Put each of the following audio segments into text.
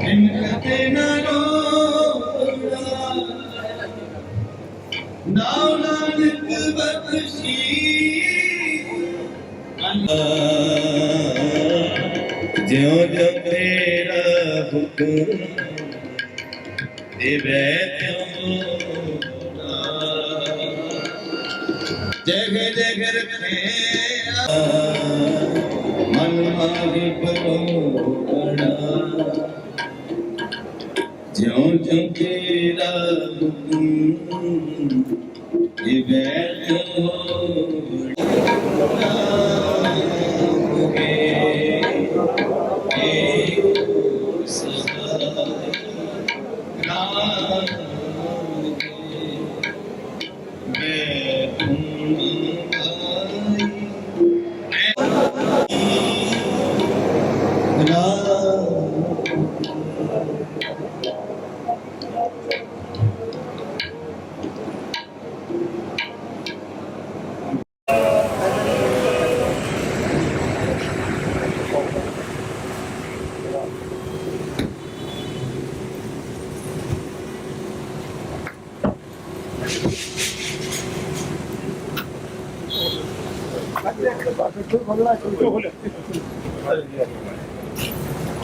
ਕਹਤੇ ਨਾ ਰੋੜਾ ਨਾਮ ਦੇਵੇ ਤਿਉ ਜਗ ਜਗ ਰਖੇ ਮਨ ਮਾਹੀ ਪਰੋੜਾ ਜਿਉ ਜਿਉ ਤੇਰਾ ਹੁਕਮ ਦੇਵੇ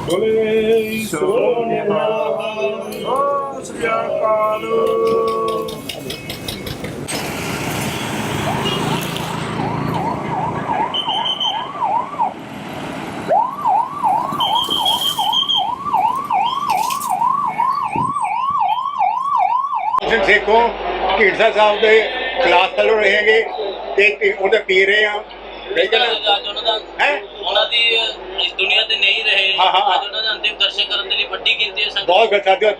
ਬੋਲੇ ਸੋ ਨਿਹਾਲ ਸਤਿ ਸ੍ਰੀ ਸਿੰਘ ਸੇਖੋਂ ਢੀਂਡਸਾ ਸਾਹਿਬ ਦੇ ਕਲਾਸ ਫੈਲੋ ਰਹੇਗੇ ਤੇ ਤੇ ਉਹਦੇ ਪੀ ਰਹੇ ਆ। ਹੈ ਨਾ ਅੱਜ ਉਹਨਾਂ ਦਾ ਹੈ? ਉਹਨਾਂ ਦੀ ਅਹ, ਇਸ ਦੁਨੀਆ ਤੇ ਨਹੀਂ ਰਹੇ। ਹਾਂ, ਹਾਂ। ਅੱਜ ਉਹਨਾਂ ਦੇ ਅੰਤਿਮ ਦਰਸ਼ਨ ਕਰਨ ਦੇ ਲਈ ਵੱਡੀ ਗਿਣਤੀ ਦੇ ਸੰਗਤ। ਬਹੁਤ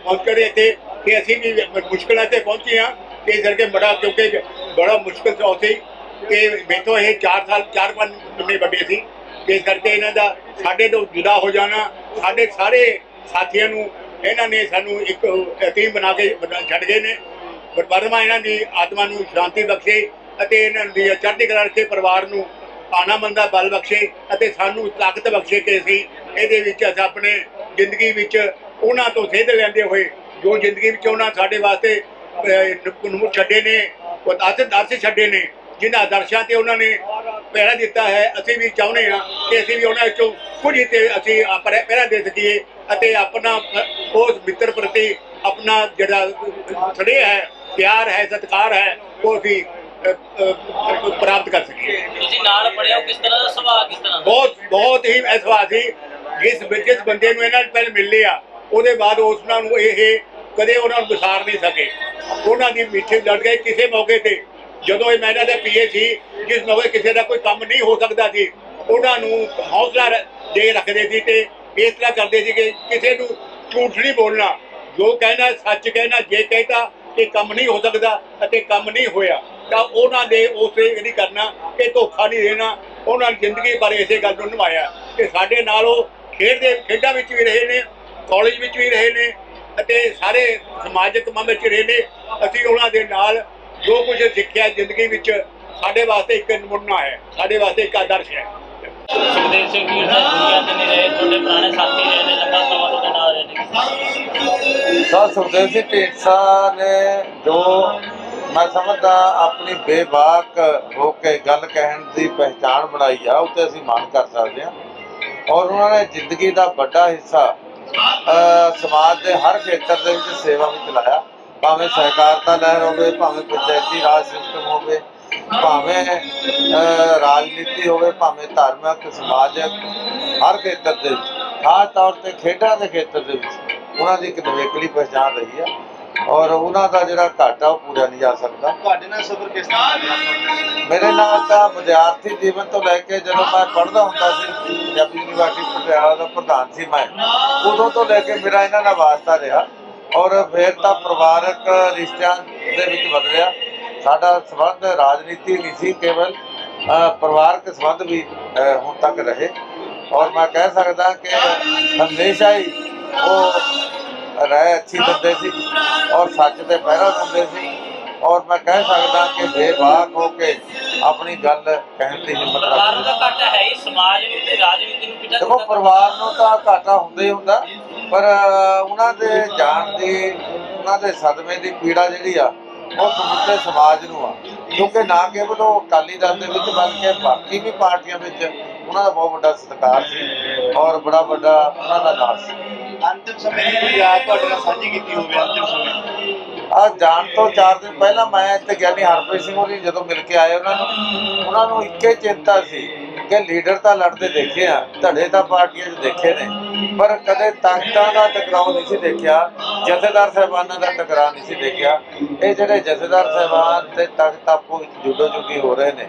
ਪਹੁੰਚ ਕਰੇ ਇੱਥੇ ਕਿ ਅਸੀਂ ਵੀ ਮੁਸ਼ਕਲਾਂ ਤੇ ਪਹੁੰਚੇ ਆ ਤੇ ਇਸ ਕਰਕੇ ਬੜਾ ਕਿਉਂਕਿ ਬੜਾ ਮੁਸ਼ਕਲ ਸੌ ਸੀ ਕਿ ਮੇਥੋਂ ਇਹ 4 ਸਾਲ 4-5 ਮਹੀਨੇ ਵੱਡੇ ਸੀ ਤੇ ਇਸ ਕਰਕੇ ਇਹਨਾਂ ਦਾ ਸਾਡੇ ਤੋਂ ਜੁਦਾ ਹੋ ਜਾਣਾ ਸਾਡੇ ਸਾਰੇ ਸਾਥੀਆਂ ਨੂੰ ਇਹਨਾਂ ਨੇ ਸਾਨੂੰ ਇੱਕ ਯਤੀਮ ਬਣਾ ਕੇ ਬਣਾ- ਛੱਡ ਗਏ ਨੇ। ਪਰਮਾਤਮਾ ਇਹਨਾਂ ਦੀ ਆਤਮਾ ਨੂੰ ਸ਼ਾਂਤੀ ਬਖਸ਼ੇ ਅਤੇ ਇਹਨਾਂ ਦੀ ਚੜ੍ਹਦੀ ਕਲਾ ਰੱਖੇ ਪਰਿਵਾਰ ਨੂੰ ਆਨਾ ਮੰਦਾ ਬਲ ਬਖਸ਼ੇ ਅਤੇ ਸਾਨੂੰ ਤਾਕਤ ਬਖਸ਼ੇ ਕਿ ਅਸੀਂ ਇਹਦੇ ਵਿੱਚ ਅਸੀਂ ਆਪਣੇ ਜ਼ਿੰਦਗੀ ਵਿੱਚ ਉਹਨਾਂ ਤੋਂ ਸੇਧ ਲੈਂਦੇ ਹੋਏ ਜੋ ਜ਼ਿੰਦਗੀ ਵਿੱਚ ਉਹਨਾਂ ਸਾਡੇ ਵਾਸਤੇ ਨੂੰ ਛੱਡੇ ਨੇ, ਉਹ ਦਰਸ਼ ਛੱਡੇ ਨੇ, ਜਿਨ੍ਹਾਂ ਆਦਰਸ਼ਾਂ ਤੇ ਉਹਨਾਂ ਨੇ ਪਹਿਰਾ ਦਿੱਤਾ ਹੈ, ਅਸੀਂ ਵੀ ਚਾਹੁੰਦੇ ਹਾਂ ਕਿ ਅਸੀਂ ਵੀ ਉਹਨਾਂ ਵਿੱਚੋਂ ਕੁਝ ਤੇ ਅਸੀਂ ਆਪਣਾ ਪਹਿਰਾ ਦੇ ਸਕੀਏ ਅਤੇ ਆਪਣਾ ਉਸ ਮਿੱਤਰ ਪ੍ਰਤੀ ਆਪਣਾ ਜਿਹੜਾ ਸਨੇਹ ਹੈ, ਪਿਆਰ ਹੈ, ਸਤਿਕਾਰ ਹੈ, ਉਹ ਅਸੀਂ ਪ੍ਰਾਪਤ ਕਰ ਸਕੀਏ। ਤੁਸੀਂ ਨਾਲ ਪੜਿਆ ਕਿਸ ਤਰ੍ਹਾਂ ਦਾ ਸੁਭਾਅ ਕਿਸ ਤਰ੍ਹਾਂ ਬਹੁਤ ਬਹੁਤ ਹੀ ਐਸਵਾ ਸੀ। ਜਿਸ ਜਿਸ ਬੰਦੇ ਨੂੰ ਇਹਨਾਂ ਪਹਿਲ ਮਿਲ ਲਿਆ ਉਹਦੇ ਬਾਅਦ ਉਸਨਾਂ ਨੂੰ ਇਹ ਕਦੇ ਉਹਨਾਂ ਨੂੰ ਵਿਸਾਰ ਨਹੀਂ ਸਕੇ। ਉਹਨਾਂ ਦੀ ਮਿੱਠੇ ਲੜ ਗਏ ਕਿਸੇ ਮੌਕੇ ਤੇ। ਜਦੋਂ ਇਹ ਮੈਨਾਂ ਦੇ ਪੀਏ ਸੀ ਜਿਸ ਮੌਕੇ ਕਿਸੇ ਦਾ ਕੋਈ ਕੰਮ ਨਹੀਂ ਹੋ ਸਕਦਾ ਸੀ ਉਹਨਾਂ ਨੂੰ ਹੌਸਲਾ ਦੇ ਰੱਖਦੇ ਸੀ ਤੇ ਇਸ ਤਰ੍ਹਾਂ ਕਰਦੇ ਸੀ ਕਿ ਕਿਸੇ ਨੂੰ ਝੂਠ ਨਹੀਂ ਬੋਲਣਾ। ਜੋ ਕਹਿਣਾ ਸੱਚ ਕਹਿਣਾ ਜੇ ਕਹਿਤਾ ਕਿ ਕੰਮ ਨਹੀਂ ਹੋ ਸਕਦਾ ਅਤੇ ਕੰਮ ਨਹੀਂ ਹੋਇਆ। ਤਾਂ ਉਹਨਾਂ ਦੇ ਉਸੇ ਇਹ ਨਹੀਂ ਕਰਨਾ ਕਿ ਧੋਖਾ ਨਹੀਂ ਦੇਣਾ। ਉਹਨਾਂ ਨੇ ਜ਼ਿੰਦਗੀ ਬਾਰੇ ਇਸੇ ਗੱਲ ਨੂੰ ਨਿਭਾਇਆ ਕਿ ਸਾਡੇ ਨਾਲ ਉਹ ਖੇਡਦੇ ਖੇਡਾਂ ਵਿੱਚ ਵੀ ਰਹੇ ਨੇ ਕਾਲਜ ਵਿੱਚ ਵੀ ਰਹੇ ਨੇ ਅਤੇ ਸਾਰੇ ਸਮਾਜਿਕ ਕੰਮ ਵਿੱਚ ਰਹੇ ਨੇ। ਅਸੀਂ ਉਹਨਾਂ ਦੇ ਨਾਲ ਜੋ ਕੁਝ ਸਿੱਖਿਆ ਜ਼ਿੰਦਗੀ ਵਿੱਚ ਸਾਡੇ ਵਾਸਤੇ ਇੱਕ ਨਮੂਨਾ ਹੈ ਸਾਡੇ ਵਾਸਤੇ ਇੱਕ ਆਦਰਸ਼ ਹੈ। ਸੁਖਦੇਵ ਸਿੰਘ ਜੀ ਦਾ ਦੁਨੀਆ ਤੇ ਨਹੀਂ ਰਹੇ ਤੁਹਾਡੇ ਪੁਰਾਣੇ ਸਾਥੀ ਰਹੇ ਨੇ ਲੰਬਾ ਸਮਾਂ ਤੁਹਾਡੇ ਨਾਲ ਰਹੇ ਨੇ। ਸਰ ਸੁਖਦੇਵ ਸਿੰਘ ਢੀਂਡਸਾ ਨੇ ਜੋ ਮੈਂ ਸਮਝਦਾ ਆਪਣੀ ਬੇਬਾਕ ਹੋ ਕੇ ਗੱਲ ਕਹਿਣ ਦੀ ਪਹਿਚਾਣ ਬਣਾਈ ਆ ਉੱਤੇ ਅਸੀਂ ਮਾਣ ਕਰ ਸਕਦੇ ਹਾਂ। ਔਰ ਉਹਨਾਂ ਨੇ ਜ਼ਿੰਦਗੀ ਦਾ ਵੱਡਾ ਹਿੱਸਾ ਸਮਾਜ ਦੇ ਹਰ ਖੇਤਰ ਦੇ ਵਿੱਚ ਸੇਵਾ ਵਿੱਚ ਲਾਇਆ। ਭਾਵੇਂ ਸਹਿਕਾਰਤਾ ਲਹਿਰ ਹੋਵੇ, ਭਾਵੇਂ ਪੰਚਾਇਤੀ ਰਾਜ ਸਿਸਟਮ ਹੋਵੇ, ਭਾਵੇਂ ਰਾਜਨੀਤੀ ਹੋਵੇ, ਭਾਵੇਂ ਧਾਰਮਿਕ, ਸਮਾਜਿਕ, ਹਰ ਖੇਤਰ ਦੇ ਵਿੱਚ। ਖਾਸ ਤੌਰ ਤੇ ਖੇਡਾਂ ਦੇ ਖੇਤਰ ਦੇ ਵਿੱਚ। ਉਹਨਾਂ ਦੀ ਇੱਕ ਨਵੇਕਲੀ ਪਛਾਣ ਰਹੀ ਹੈ ਔਰ ਉਹਨਾਂ ਦਾ ਜਿਹੜਾ ਘਾਟਾ ਉਹ ਪੂਰਾ ਨਹੀਂ ਜਾ ਸਕਦਾ। ਤੁਹਾਡੇ ਨਾਲ ਸਫ਼ਰ ਕਿਸ ਤਰ੍ਹਾਂ ਰਿਹਾ? ਮੇਰੇ ਨਾਲ ਤਾਂ ਵਿਦਿਆਰਥੀ ਜੀਵਨ ਤੋਂ ਲੈ ਕੇ ਜਦੋਂ ਮੈਂ ਪੜ੍ਹਦਾ ਹੁੰਦਾ ਸੀ ਪੰਜਾਬੀ ਯੂਨੀਵਰਸਿਟੀ ਪਟਿਆਲਾ ਦਾ ਪ੍ਰਧਾਨ ਸੀ ਮੈਂ ਉਦੋਂ ਤੋਂ ਲੈ ਕੇ ਮੇਰਾ ਇਹਨਾਂ ਨਾਲ ਵਾਸਤਾ ਰਿਹਾ। ਔਰ ਫਿਰ ਤਾਂ ਪਰਿਵਾਰਕ ਰਿਸ਼ਤਿਆਂ ਦੇ ਵਿੱਚ ਬਦਲਿਆ ਸਾਡਾ ਸੰਬੰਧ ਰਾਜਨੀਤੀ ਨਹੀਂ ਸੀ ਕੇਵਲ ਅ, ਪਰਿਵਾਰਕ ਸੰਬੰਧ ਵੀ ਅ, ਹੁਣ ਤੱਕ ਰਹੇ। ਔਰ ਮੈਂ ਕਹਿ ਸਕਦਾ ਕਿ ਹਮੇਸ਼ਾ ਹੀ ਉਹ ਰਾਏ ਅੱਛੀ ਦਿੰਦੇ ਸੀ ਔਰ ਸੱਚ ਤੇ ਪਹਿਰਾ ਦਿੰਦੇ ਸੀ। ਔਰ ਮੈਂ ਕਹਿ ਸਕਦਾ ਕਿ ਬੇਬਾਕ ਹੋ ਕੇ ਆਪਣੀ ਗੱਲ ਕਹਿਣ ਦੀ ਹਿੰਮਤ ਪਰਿਵਾਰ ਤਾਂ ਘਾਟਾ ਹੈ ਹੀ ਸਮਾਜ ਨੂੰ ਤੇ ਰਾਜਨੀਤੀ ਨੂੰ ਕਿੰਨਾ ਦੇਖੋ ਪਰਿਵਾਰ ਨੂੰ ਤਾਂ ਘਾਟਾ ਹੁੰਦਾ ਹੀ ਹੁੰਦਾ ਪਰ ਉਹਨਾਂ ਦੇ ਜਾਣ ਦੀ ਉਹਨਾਂ ਦੇ ਸਦਮੇ ਦੀ ਪੀੜਾ ਜਿਹੜੀ ਆ ਉਹ ਸਮੁੱਚੇ ਸਮਾਜ ਨੂੰ ਆ। ਕਿਉਂਕਿ ਨਾ ਕੇਵਲ ਉਹ ਅਕਾਲੀ ਦਲ ਦੇ ਵਿੱਚ ਬਲਕਿ ਬਾਕੀ ਵੀ ਪਾਰਟੀਆਂ ਵਿੱਚ ਉਹਨਾਂ ਦਾ ਬਹੁਤ ਵੱਡਾ ਸਤਿਕਾਰ ਸੀ ਔਰ ਬੜਾ ਵੱਡਾ ਉਹਨਾਂ ਦਾ ਨਾਮ ਸੀ। ਅੰਤਿਮ ਸਮੇਂ ਦੀ ਕੋਈ ਯਾਦ ਤੁਹਾਡੇ ਨਾਲ ਸਾਂਝੀ ਕੀਤੀ ਹੋਵੇ ਅੰਤਿਮ ਸਮੇਂ ਆ ਜਾਣ ਤੋਂ 4 ਦਿਨ ਪਹਿਲਾਂ ਮੈਂ ਇੱਥੇ ਗਿਆਨੀ ਹਰਪ੍ਰੀਤ ਸਿੰਘ ਹੋਰੀ ਜਦੋਂ ਮਿਲ ਕੇ ਆਏ ਉਹਨਾਂ ਨੂੰ। ਉਹਨਾਂ ਨੂੰ ਇੱਕੇ ਚਿੰਤਾ ਸੀ ਕਿ ਲੀਡਰ ਤਾਂ ਲੜਦੇ ਦੇਖੇ ਆ ਧੜੇ ਤਾਂ ਪਾਰਟੀਆਂ 'ਚ ਦੇਖੇ ਨੇ। ਪਰ ਕਦੇ ਤਾਕਤਾਂ ਦਾ ਟਕਰਾਅ ਨਹੀਂ ਸੀ ਦੇਖਿਆ ਜਥੇਦਾਰ ਸਾਹਿਬਾਨਾਂ ਦਾ ਟਕਰਾਅ ਨਹੀਂ ਸੀ ਦੇਖਿਆ। ਇਹ ਜਿਹੜੇ ਜਥੇਦਾਰ ਸਾਹਿਬਾਨ ਤੇ ਤਖਤ ਆਪੋ ਵਿੱਚ ਜੁਦੋ ਜੁਗੀ ਹੋ ਰਹੇ ਨੇ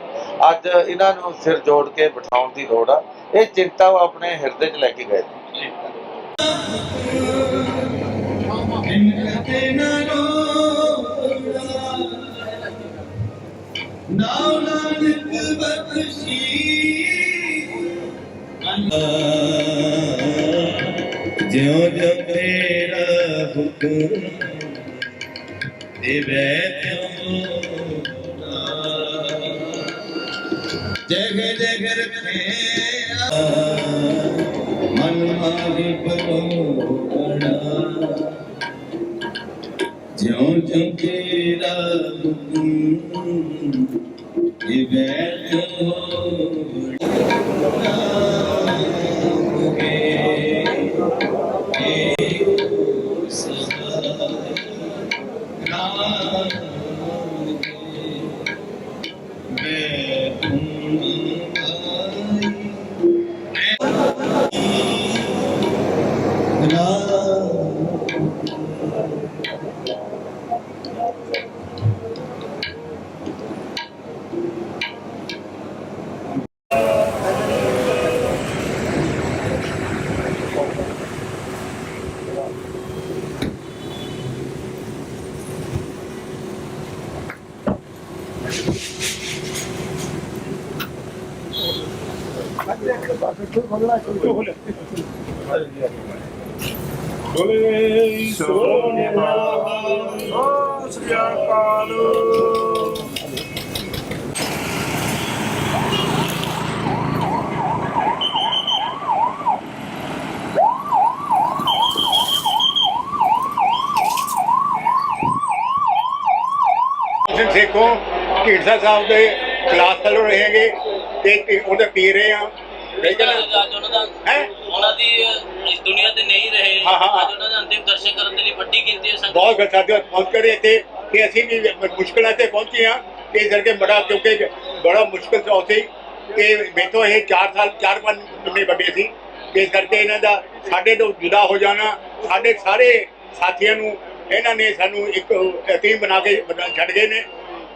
ਅੱਜ ਇਹਨਾਂ ਨੂੰ ਸਿਰ ਜੋੜ ਕੇ ਬਿਠਾਉਣ ਦੀ ਲੋੜ ਆ। ਇਹ ਚਿੰਤਾ ਉਹ ਆਪਣੇ ਹਿਰਦੇ 'ਚ ਲੈ ਕੇ ਗਏ ਰੋਣਾ ਨਾਉ ਨਾਨਕ ਬਖਸ਼ੀ ਜਿਉ ਜੋ ਤੇਰਾ ਹੁਕਮ ਤਿਉ ਜਗ ਜਗ ਰਖੇ ਜਿਉ ਜਿਉ ਤੇਰਾ ਹੁਕਮ ਦਿਵੇ ਬੋਲੇ ਸੋ ਨਿਹਾਲ ਸਤਿ ਸ੍ਰੀ ਅਕਾਲ ਢੀਂਡਸਾ ਸਾਹਿਬ ਦੇ ਕਲਾਸ ਫੈਲੋ ਰਹੇਗੇ ਤੇ ਤੇ ਉਹਦੇ ਪੀ ਰਹੇ ਆ। ਠੀਕ ਹੈ ਨਾ ਅੱਜ ਉਹਨਾਂ ਦਾ ਹੈਂ? ਉਹਨਾਂ ਦੀ ਅਹ, ਇਸ ਦੁਨੀਆ ਤੇ ਨਹੀਂ ਰਹੇ ਹਾਂ, ਹਾਂ, ਹਾਂ। ਅੱਜ ਉਹਨਾਂ ਦਾ ਅੰਤਿਮ ਦਰਸ਼ਨ ਕਰਨ ਦੇ ਲਈ ਵੱਡੀ ਗਿਣਤੀ ਦੇ ਸੰਗਤ ਬਹੁਤ ਗੱਸਾਂ ਪਹੁੰਚ ਇੱਥੇ ਕਿ ਅਸੀਂ ਵੀ ਮੁਸ਼ਕਲਾਂ ਤੇ ਪਹੁੰਚੇ ਆ ਤੇ ਇਸ ਕਰਕੇ ਬੜਾ ਕਿਉਂਕਿ ਬੜਾ ਮੁਸ਼ਕਲ ਸੌ ਸੀ ਕਿ ਮੇਥੋਂ ਇਹ 4 ਸਾਲ 4-5 ਮਹੀਨੇ ਵੱਡੇ ਸੀ ਤੇ ਇਸ ਕਰਕੇ ਇਹਨਾਂ ਦਾ ਸਾਡੇ ਤੋਂ ਜੁਦਾ ਹੋ ਜਾਣਾ ਸਾਡੇ ਸਾਰੇ ਸਾਥੀਆਂ ਨੂੰ ਇਹਨਾਂ ਨੇ ਸਾਨੂੰ ਇੱਕ ਯਤੀਮ ਬਣਾ ਕੇ ਬਣਾ- ਛੱਡ ਗਏ ਨੇ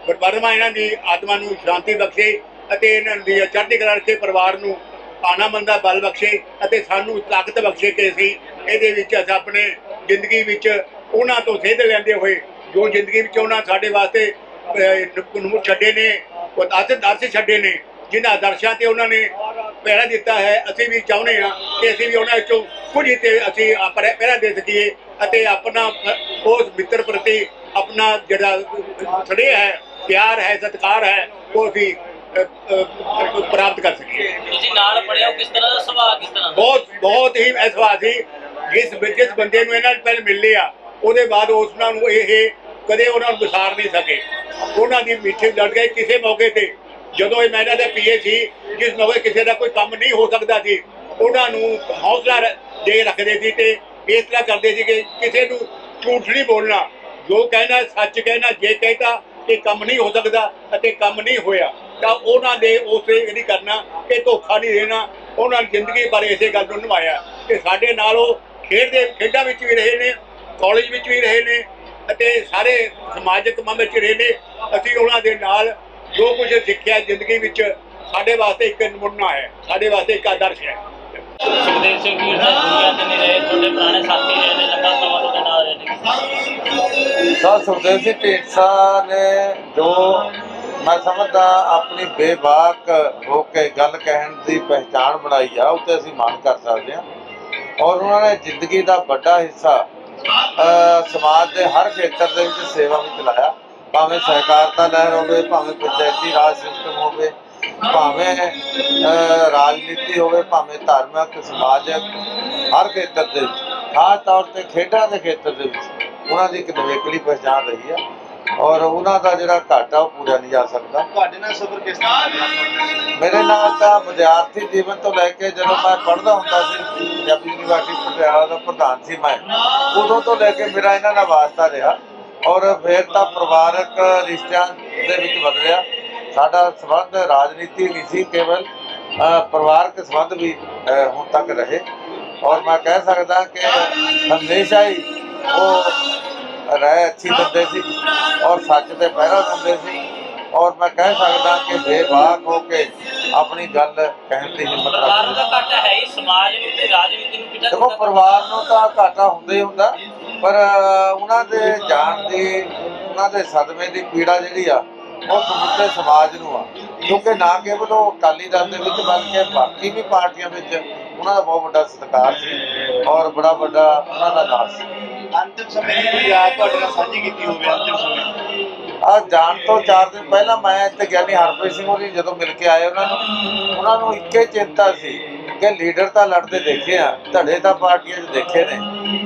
ਪਰਮਾਤਮਾ ਇਹਨਾਂ ਦੀ ਆਤਮਾ ਨੂੰ ਸ਼ਾਂਤੀ ਬਖਸ਼ੇ ਅਤੇ ਇਹਨਾਂ ਦੀ ਚੜ੍ਹਦੀ ਕਲਾ ਰੱਖੇ ਪਰਿਵਾਰ ਨੂੰ ਆਨਾ ਮੰਦਾ ਬਲ ਬਖਸ਼ੇ ਅਤੇ ਸਾਨੂੰ ਤਾਕਤ ਬਖਸ਼ੇ ਕਿ ਅਸੀਂ ਇਹਦੇ ਵਿੱਚ ਅਸੀਂ ਆਪਣੇ ਜ਼ਿੰਦਗੀ ਵਿੱਚ ਉਹਨਾਂ ਤੋਂ ਸੇਧ ਲੈਂਦੇ ਹੋਏ ਜੋ ਜ਼ਿੰਦਗੀ ਵਿੱਚ ਉਹਨਾਂ ਸਾਡੇ ਵਾਸਤੇ ਨੂੰ ਛੱਡੇ ਨੇ, ਉਹ ਦਰਸ਼ ਛੱਡੇ ਨੇ, ਜਿਨ੍ਹਾਂ ਆਦਰਸ਼ਾਂ ਤੇ ਉਹਨਾਂ ਨੇ ਪਹਿਰਾ ਦਿੱਤਾ ਹੈ, ਅਸੀਂ ਵੀ ਚਾਹੁੰਦੇ ਹਾਂ ਕਿ ਅਸੀਂ ਵੀ ਉਹਨਾਂ ਵਿੱਚੋਂ ਕੁਝ ਤੇ ਅਸੀਂ ਆ ਪਹਿਰਾ ਦੇ ਸਕੀਏ ਅਤੇ ਆਪਣਾ ਉਸ ਮਿੱਤਰ ਪ੍ਰਤੀ ਆਪਣਾ ਜਿਹੜਾ ਸਨੇਹ ਹੈ, ਪਿਆਰ ਹੈ, ਸਤਿਕਾਰ ਹੈ, ਉਹ ਅਸੀਂ ਪ੍ਰਾਪਤ ਕਰ ਸਕੀਏ ਤੁਸੀਂ ਨਾਲ ਪੜਿਆ ਕਿਸ ਤਰ੍ਹਾਂ ਦਾ ਸੁਭਾਅ ਕਿਸ ਤਰ੍ਹਾਂ ਦਾ? ਬਹੁਤ ਬਹੁਤ ਹੀ ਅਹਿਸਾਸ ਸੀ ਜਿਸ ਜਿਸ ਬੰਦੇ ਨੂੰ ਇਹਨਾਂ ਪਹਿਲ ਮਿਲ ਲਿਆ ਉਹਦੇ ਬਾਅਦ ਉਸ ਨਾਲ ਨੂੰ ਇਹ ਕਦੇ ਉਹਨਾਂ ਨੂੰ ਵਿਸਾਰ ਨਹੀਂ ਸਕੇ। ਉਹਨਾਂ ਦੀ ਮਿੱਠੀ ਲੜ ਗਏ ਕਿਸੇ ਮੌਕੇ ਤੇ। ਜਦੋਂ ਇਹ ਮੈਨਾਂ ਦੇ ਪੀਏ ਸੀ ਜਿਸ ਮੌਕੇ ਕਿਸੇ ਦਾ ਕੋਈ ਕੰਮ ਨਹੀਂ ਹੋ ਸਕਦਾ ਸੀ ਉਹਨਾਂ ਨੂੰ ਹੌਸਲਾ ਦੇ ਰੱਖਦੇ ਸੀ ਤੇ ਇਸ ਤਰ੍ਹਾਂ ਕਰਦੇ ਸੀ ਕਿ ਕਿਸੇ ਨੂੰ ਝੂਠ ਨਹੀਂ ਬੋਲਣਾ। ਜੋ ਕਹਿਣਾ ਸੱਚ ਕਹਿਣਾ ਜੇ ਕਹਿਤਾ ਕਿ ਕੰਮ ਨਹੀਂ ਹੋ ਸਕਦਾ ਅਤੇ ਕੰਮ ਨਹੀਂ ਹੋਇਆ, ਤਾਂ ਉਹਨਾਂ ਦੇ ਉਸੇ ਇਹ ਨਹੀਂ ਕਰਨਾ ਕਿ ਧੋਖਾ ਨਹੀਂ ਦੇਣਾ। ਉਹਨਾਂ ਨੇ ਜ਼ਿੰਦਗੀ ਬਾਰੇ ਇਸੇ ਗੱਲ ਨੂੰ ਨਿਭਾਇਆ ਕਿ ਸਾਡੇ ਨਾਲ ਉਹ ਖੇਡ ਦੇ ਖੇਡਾਂ ਵਿੱਚ ਵੀ ਰਹੇ ਨੇ ਕਾਲਜ ਵਿੱਚ ਵੀ ਰਹੇ ਨੇ ਅਤੇ ਸਾਰੇ ਸਮਾਜਿਕ ਕੰਮਾਂ ਵਿੱਚ ਰਹੇ ਨੇ। ਅਸੀਂ ਉਹਨਾਂ ਦੇ ਨਾਲ ਜੋ ਕੁਝ ਸਿੱਖਿਆ ਜ਼ਿੰਦਗੀ ਵਿੱਚ ਸਾਡੇ ਵਾਸਤੇ ਇੱਕ ਨਮੂਨਾ ਹੈ, ਸਾਡੇ ਵਾਸਤੇ ਇੱਕ ਆਦਰਸ਼ ਹੈ। ਸੁਖਦੇਵ ਸਿੰਘ ਜੀ ਤਾਂ ਦੁਨੀਆ ਤੇ ਨਹੀਂ ਰਹੇ, ਤੁਹਾਡੇ ਪੁਰਾਣੇ ਸਾਥੀ ਰਹੇ ਨੇ, ਲੰਬਾ ਸਮਾਂ ਤੁਹਾਡੇ ਨਾਲ ਰਹੇ ਨੇ। ਸਰ, ਸੁਖਦੇਵ ਸਿੰਘ ਢੀਂਡਸਾ ਨੇ ਜੋ ਮੈਂ ਸਮਝਦਾ ਆਪਣੀ ਬੇਬਾਕ ਹੋ ਕੇ ਗੱਲ ਕਹਿਣ ਦੀ ਪਹਿਚਾਣ ਬਣਾਈ ਆ ਉੱਤੇ ਅਸੀਂ ਮਾਣ ਕਰ ਸਕਦੇ ਹਾਂ। ਔਰ ਉਹਨਾਂ ਨੇ ਜ਼ਿੰਦਗੀ ਦਾ ਵੱਡਾ ਹਿੱਸਾ ਸਮਾਜ ਦੇ ਹਰ ਖੇਤਰ ਦੇ ਵਿੱਚ ਸੇਵਾ ਵਿੱਚ ਲਾਇਆ। ਭਾਵੇਂ ਸਹਿਕਾਰਤਾ ਲਹਿਰ ਹੋਵੇ, ਭਾਵੇਂ ਪੰਚਾਇਤੀ ਰਾਜ ਸਿਸਟਮ ਹੋਵੇ ਭਾਵੇਂ ਰਾਜਨੀਤੀ ਹੋਵੇ ਭਾਵੇਂ ਧਾਰਮਿਕ ਸਮਾਜਿਕ ਹਰ ਖੇਤਰ ਦੇ ਖਾਸ ਤੌਰ ਤੇ ਖੇਡਾਂ ਦੇ ਖੇਤਰ ਦੇ ਵਿੱਚ ਉਹਨਾਂ ਦੀ ਇੱਕ ਨਵੇਕਲੀ ਪਛਾਣ ਰਹੀ ਆ ਔਰ ਉਹਨਾਂ ਦਾ ਜਿਹੜਾ ਘਾਟਾ ਉਹ ਪੂਰਾ ਨਹੀਂ ਜਾ ਸਕਦਾ। ਤੁਹਾਡੇ ਨਾਲ ਸਫ਼ਰ ਕਿਸ ਤਰ੍ਹਾਂ ਰਿਹਾ? ਮੇਰੇ ਨਾਲ ਤਾਂ ਵਿਦਿਆਰਥੀ ਜੀਵਨ ਤੋਂ ਲੈ ਕੇ ਜਦੋਂ ਮੈਂ ਪੜ੍ਹਦਾ ਹੁੰਦਾ ਸੀ ਪੰਜਾਬੀ ਯੂਨੀਵਰਸਿਟੀ ਪਟਿਆਲਾ ਦਾ ਪ੍ਰਧਾਨ ਸੀ ਮੈਂ ਉਦੋਂ ਤੋਂ ਲੈ ਕੇ ਮੇਰਾ ਇਹਨਾਂ ਨਾਲ ਵਾਸਤਾ ਰਿਹਾ ਔਰ ਫਿਰ ਤਾਂ ਪਰਿਵਾਰਕ ਰਿਸ਼ਤਿਆਂ ਦੇ ਵਿੱਚ ਬਦਲਿਆ ਸਾਡਾ ਸੰਬੰਧ ਰਾਜਨੀਤੀ ਨਹੀਂ ਸੀ ਕੇਵਲ ਪਰਿਵਾਰਕ ਸੰਬੰਧ ਵੀ ਹੁਣ ਤੱਕ ਰਹੇ। ਔਰ ਮੈਂ ਕਹਿ ਸਕਦਾ ਕਿ ਹਮੇਸ਼ਾ ਹੀ ਉਹ ਰਹਿ ਅੱਛੀ ਬੰਦੇ ਸੀ ਔਰ ਸੱਚ ਤੇ ਪਹਿਰਾ ਦਿੰਦੇ ਸੀ। ਔਰ ਮੈਂ ਕਹਿ ਸਕਦਾ ਕਿ ਬੇਬਾਕ ਹੋ ਕੇ ਆਪਣੀ ਗੱਲ ਕਹਿਣ ਦੀ ਹਿੰਮਤ ਪਰਿਵਾਰ ਰੱਖਦੇ ਦਾ ਘਾਟਾ ਹੈ ਹੀ ਸਮਾਜ ਨੂੰ ਤੇ ਰਾਜਨੀਤੀ ਨੂੰ ਕਿੱਡਾ ਦੇਖੋ ਪਰਿਵਾਰ ਨੂੰ ਤਾਂ ਘਾਟਾ ਹੁੰਦਾ ਹੀ ਹੁੰਦਾ ਪਰ ਉਹਨਾਂ ਦੇ ਜਾਣ ਦੀ ਉਹਨਾਂ ਦੇ ਸਦਮੇ ਦੀ ਪੀੜਾ ਜਿਹੜੀ ਆ ਉਹ ਸਮੁੱਚੇ ਸਮਾਜ ਨੂੰ ਆ। ਕਿਉਂਕਿ ਨਾ ਕੇਵਲ ਉਹ ਅਕਾਲੀ ਦਲ ਦੇ ਵਿੱਚ ਬਲਕਿ ਬਾਕੀ ਵੀ ਪਾਰਟੀਆਂ ਵਿੱਚ ਉਹਨਾਂ ਦਾ ਬਹੁਤ ਵੱਡਾ ਸਤਿਕਾਰ ਸੀ ਔਰ ਬੜਾ ਵੱਡਾ ਉਹਨਾਂ ਦਾ ਨਾਮ ਸੀ। ਅੰਤਿਮ ਸਮੇਂ ਦੀ ਯਾਦ ਤੁਹਾਡੇ ਨਾਲ ਸਾਂਝੀ ਕੀਤੀ ਹੋਵੇ ਅੰਤਿਮ ਸਮੇਂ ਆ ਜਾਣ ਤੋਂ 4 ਦਿਨ ਪਹਿਲਾਂ ਮੈਂ ਤੇ ਗਿਆਨੀ ਹਰਪ੍ਰੀਤ ਸਿੰਘ ਹੋਰੀ ਜਦੋਂ ਮਿਲ ਕੇ ਆਏ ਉਹਨਾਂ ਨੂੰ ਉਹਨਾਂ ਨੂੰ ਇੱਕੇ ਚਿੰਤਾ ਸੀ ਕਿ ਲੀਡਰ ਤਾਂ ਲੜਦੇ ਦੇਖੇ ਆ, ਧੜੇ ਤਾਂ ਪਾਰਟੀਆਂ 'ਚ ਦੇਖੇ ਨੇ,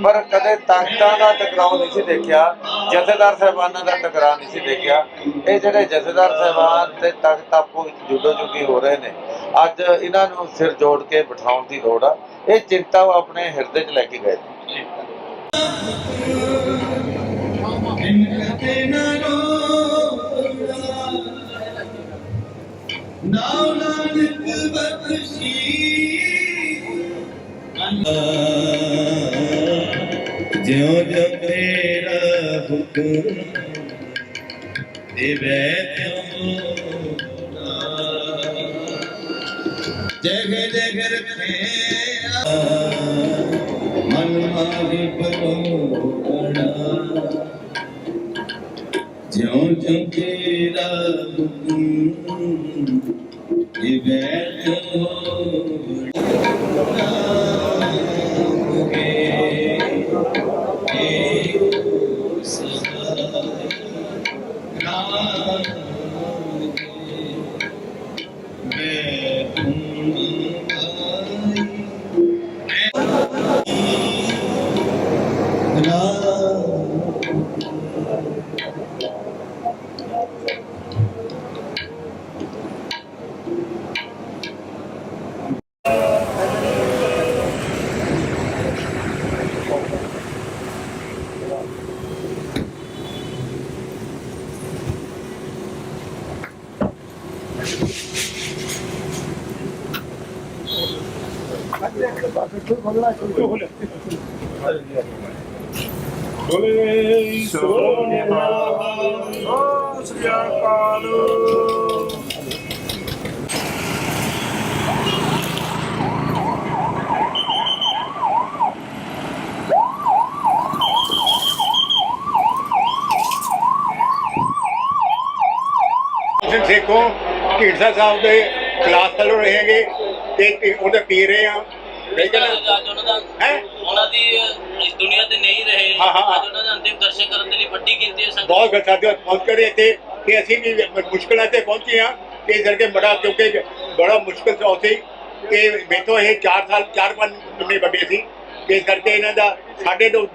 ਪਰ ਕਦੇ ਤਾਕਤਾਂ ਦਾ ਟਕਰਾਅ ਨਹੀਂ ਸੀ ਦੇਖਿਆ, ਜਥੇਦਾਰ ਸਾਹਿਬਾਨਾਂ ਦਾ ਟਕਰਾਅ ਨਹੀਂ ਸੀ ਦੇਖਿਆ। ਇਹ ਜਿਹੜੇ ਜਥੇਦਾਰ ਸਾਹਿਬਾਨ ਤੇ ਤਖਤ ਆਪੋ ਜੁਦੋ ਜੁਗੀ ਹੋ ਰਹੇ ਨੇ, ਅੱਜ ਇਹਨਾਂ ਨੂੰ ਸਿਰ ਜੋੜ ਕੇ ਬਿਠਾਉਣ ਦੀ ਲੋੜ ਆ। ਇਹ ਚਿੰਤਾ ਉਹ ਆਪਣੇ ਹਿਰਦੇ 'ਚ ਲੈ ਕੇ ਗਏ ਨੇ। ਨਾਮ ਨਾਨਕ ਬਖਸ਼ੀ। ਜਿਉ ਜਿਉ ਤੇਰਾ ਹੁਕਮ ਦੇਵੇ ਤਿਉ ਜਗ ਜਗ ਰਖੇ ਮਨ ਮਾਹੀ ਪਰੋੜਾ ਜਿਉ ਜਿਉ ਤੇਰਾ ਹੁਕਮ ਦਿਵੇ ਸਿੰਘ ਸੇਖੋਂ ਢੀਂਡਸਾ ਸਾਹਿਬ ਦੇ ਕਲਾਸ ਫੈਲੋ ਰਹੇਗੇ ਤੇ ਉਹਦੇ ਪੀ ਰਹੇ ਆ। ਹੈ ਨਾ ਅੱਜ ਉਹਨਾਂ ਦਾ ਹੈਂ? ਉਹਨਾਂ ਦੀ ਅਹ, ਇਸ ਦੁਨੀਆ ਤੇ ਨਹੀਂ ਰਹੇ ਹਾਂ, ਹਾਂ, ਹਾਂ। ਅੱਜ ਉਹਨਾਂ ਦੇ ਅੰਤਿਮ ਦਰਸ਼ਨ ਕਰਨ ਦੇ ਲਈ ਵੱਡੀ ਗਿਣਤੀ ਵਿੱਚ ਸੰਗਤ ਬਹੁਤ ਪਹੁੰਚ ਕਰੇ ਇੱਥੇ ਕਿ ਅਸੀਂ ਵੀ ਮੁਸ਼ਕਲਾਂ ਤੇ ਪਹੁੰਚੇ ਆ ਤੇ ਇਸ ਕਰਕੇ ਬੜਾ ਕਿਉਂਕਿ ਬੜਾ ਮੁਸ਼ਕਲ ਸੌ ਸੀ ਕਿ ਮੇਥੋਂ ਇਹ 4 ਸਾਲ 4-5 ਮਹੀਨੇ ਵੱਡੇ ਸੀ ਇਸ ਕਰਕੇ ਇਹਨਾਂ ਦਾ ਸਾਡੇ ਤੋਂ